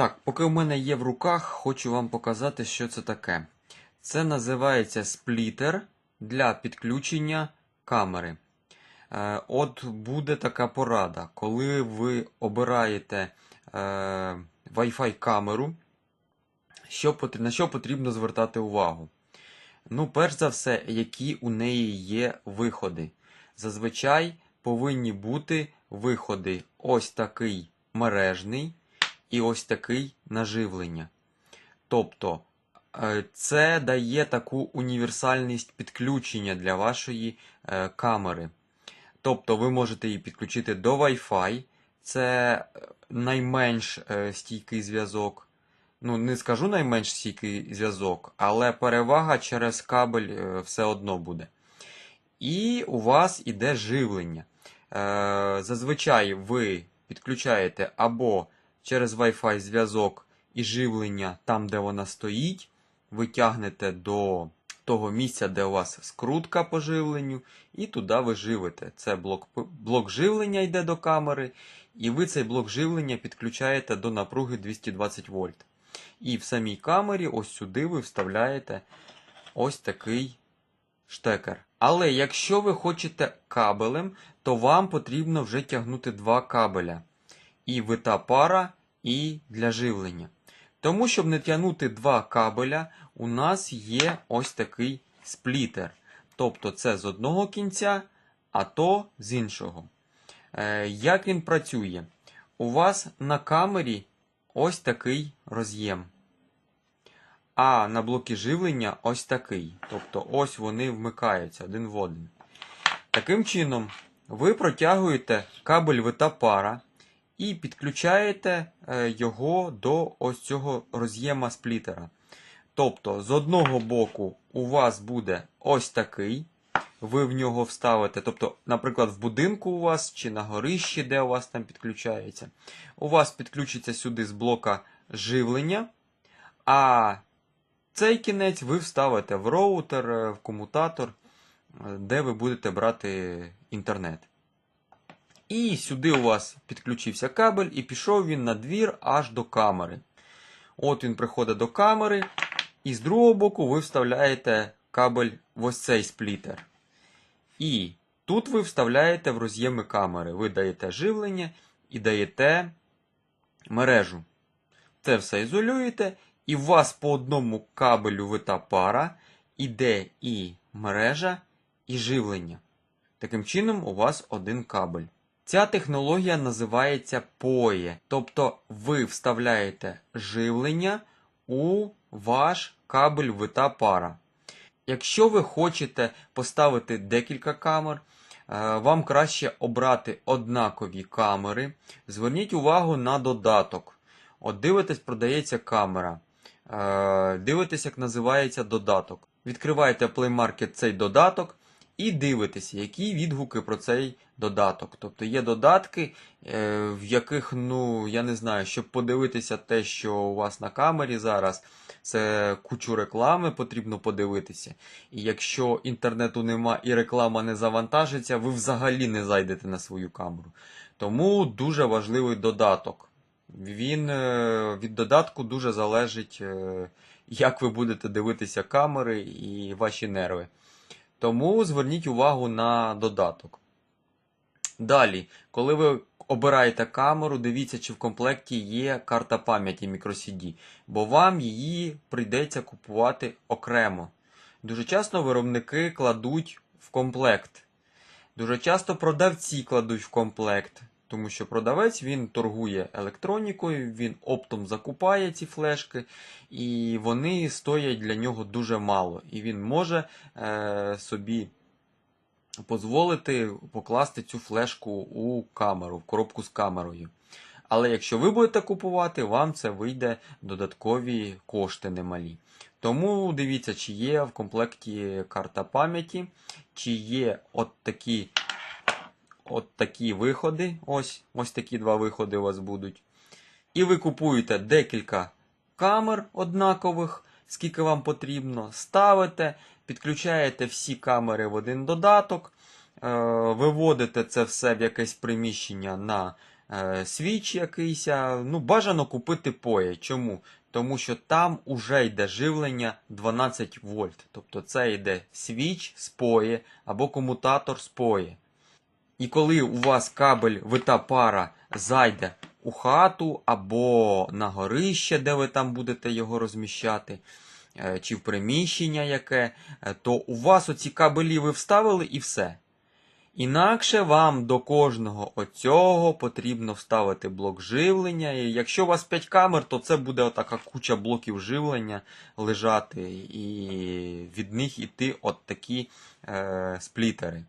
Так, поки в мене є в руках, хочу вам показати, що це таке. Це називається сплітер для підключення камери. Е, От буде така порада, коли ви обираєте е, Wi-Fi камеру, на що потрібно звертати увагу. Ну, перш за все, які у неї є виходи. Зазвичай повинні бути виходи ось такий мережний і ось такий наживлення. Тобто, е, це дає таку універсальність підключення для вашої е, камери. Тобто, ви можете її підключити до Wi-Fi, це е, найменш стійкий зв'язок. Ну, не скажу найменш стійкий зв'язок, але перевага через кабель все одно буде. І у вас іде живлення. Зазвичай ви підключаєте або через Wi-Fi зв'язок і живлення там, де вона стоїть, ви тягнете до того місця, де у вас скрутка по живленню, і туди ви живите. Це блок, блок живлення йде до камери, і ви цей блок живлення підключаєте до напруги 220 вольт. І в самій камері, ось сюди ви вставляєте ось такий штекер. Але якщо ви хочете кабелем, то вам потрібно вже тягнути два кабеля. І вита пара, і для живлення. Тому, щоб не тягнути два кабеля, у нас є ось такий сплітер. Тобто це з одного кінця, а то з іншого. Е, як він працює? У вас на камері ось такий роз'єм. А на блокі живлення ось такий. Тобто ось вони вмикаються один в один. Таким чином, ви протягуєте кабель вита пара і підключаєте е, його до ось цього роз'єма сплітера. Тобто, з одного боку у вас буде ось такий, ви в нього вставите, тобто, наприклад, в будинку у вас чи на горищі, де у вас там підключається, у вас підключиться сюди з блока живлення, а цей кінець ви вставите в роутер, е, в комутатор, е, де ви будете брати інтернет. І сюди у вас підключився кабель, і пішов він на двір аж до камери. От він приходить до камери, і з другого боку ви вставляєте кабель ось цей сплітер. І тут ви вставляєте в роз'єми камери. Ви даєте живлення і даєте мережу. Це все ізолюєте, і у вас по одному кабелю вита пара іде і мережа, і живлення. Таким чином, у вас один кабель. Ця технологія називається POE, тобто ви вставляєте живлення у ваш кабель вита пара. Якщо ви хочете поставити декілька камер, е, вам краще обрати однакові камери. Зверніть увагу на додаток. От дивитесь, продається камера. Е, Дивитесь, як називається додаток. Відкриваєте Play Market цей додаток і дивитеся, які відгуки про цей додаток. Тобто є додатки, е, в яких, ну, я не знаю, щоб подивитися те, що у вас на камері зараз, це кучу реклами потрібно подивитися. І якщо інтернету нема і реклама не завантажиться, ви взагалі не зайдете на свою камеру. Тому дуже важливий додаток. Він е, від додатку дуже залежить, е, як ви будете дивитися камери і ваші нерви. Тому зверніть увагу на додаток. Далі, коли ви обираєте камеру, дивіться, чи в комплекті є карта пам'яті microCD, бо вам її прийдеться купувати окремо. Дуже часто виробники кладуть в комплект. Дуже часто продавці кладуть в комплект, тому що продавець він торгує електронікою, він оптом закупає ці флешки, і вони стоять для нього дуже мало. І він може е, собі дозволити покласти цю флешку у камеру, в коробку з камерою. Але якщо ви будете купувати, вам це вийде додаткові кошти немалі. Тому дивіться, чи є в комплекті карта пам'яті, чи є от такі, от такі виходи. Ось, ось такі два виходи у вас будуть. І ви купуєте декілька камер однакових, скільки вам потрібно, ставите, підключаєте всі камери в один додаток, е, виводите це все в якесь приміщення на е, свіч якийсь, ну, бажано купити POE. Чому? Тому що там уже йде живлення 12 вольт. Тобто це йде свіч з POE або комутатор з POE. І коли у вас кабель вита пара зайде у хату або на горище, де ви там будете його розміщати, е, чи в приміщення яке, е, то у вас оці кабелі ви вставили і все. Інакше вам до кожного оцього потрібно вставити блок живлення. І якщо у вас 5 камер, то це буде отака куча блоків живлення лежати, і від них іти от такі е, сплітери.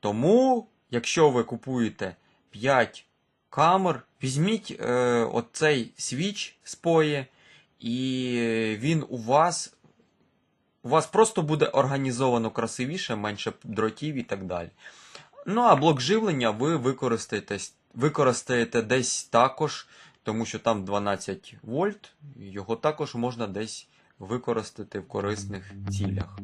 Тому, якщо ви купуєте 5 камер, візьміть е, оцей свіч POE, і він у вас. У вас просто буде організовано красивіше, менше дротів і так далі. Ну а блок живлення ви використаєте, використаєте десь також, тому що там 12 вольт, його також можна десь використати в корисних цілях.